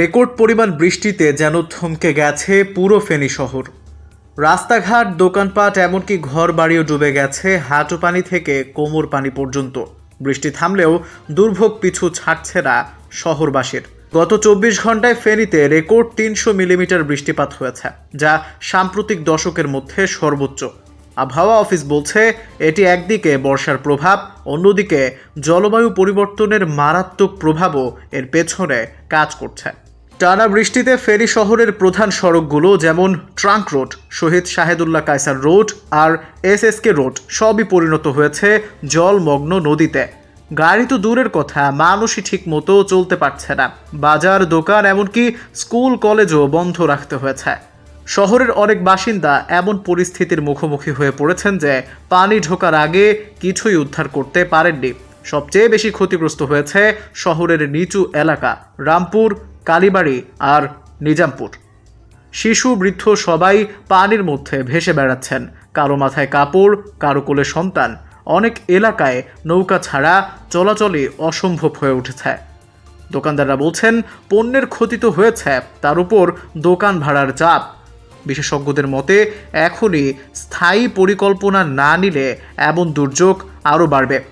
Record পরিমাণ বৃষ্টিতে যেন থমকে গেছে পুরো ফেনী শহর। রাস্তাঘাট, দোকানপাট, এমনকি ঘর বাড়িও ডুবে গেছে হাঁটু পানি থেকে কোমর পানি পর্যন্ত। বৃষ্টি থামলেও দুর্ভোগ পিছু ছাড়ছে না শহরবাসীর। গত চব্বিশ ঘন্টায় ফেনীতে রেকর্ড তিনশো মিলিমিটার বৃষ্টিপাত হয়েছে, যা সাম্প্রতিক দশকের মধ্যে সর্বোচ্চ। আবহাওয়া অফিস বলছে, এটি একদিকে বর্ষার প্রভাব, অন্যদিকে জলবায়ু পরিবর্তনের মারাত্মক প্রভাবও এর পেছনে কাজ করছে। টানা বৃষ্টিতে ফেরি শহরের প্রধান সড়কগুলো যেমন trunk road, Shahid Shahidullah Kaiser road আর এসএসকে রোড সবই পরিণত হয়েছে জলমগ্ন নদীতে। গাড়ি তো দূরের কথা, মানুষই ঠিক মতো চলতে পারছে না। বাজার, দোকান, এমনকি স্কুল, কলেজও বন্ধ রাখতে হয়েছে। শহরের অনেক বাসিন্দা এমন পরিস্থিতির মুখোমুখি হয়ে পড়েছেন যে পানি ঢোকার আগে কিছুই উদ্ধার করতে পারেননি। সবচেয়ে বেশি ক্ষতিগ্রস্ত হয়েছে শহরের নিচু এলাকা, রামপুর কালীবাড়ি আর নিজামপুর। শিশু, বৃদ্ধ সবাই পানির মধ্যে ভেসে বেড়াচ্ছেন। কারও মাথায় কাপড়, কারও কোলে সন্তান। অনেক এলাকায় নৌকা ছাড়া চলাচলই অসম্ভব হয়ে উঠেছে। দোকানদাররা বলছেন, পণ্যের ক্ষতি তো হয়েছে, তার উপর দোকান ভাড়ার চাপ। বিশেষজ্ঞদের মতে, এখনই স্থায়ী পরিকল্পনা না নিলে এমন দুর্যোগ আরও বাড়বে।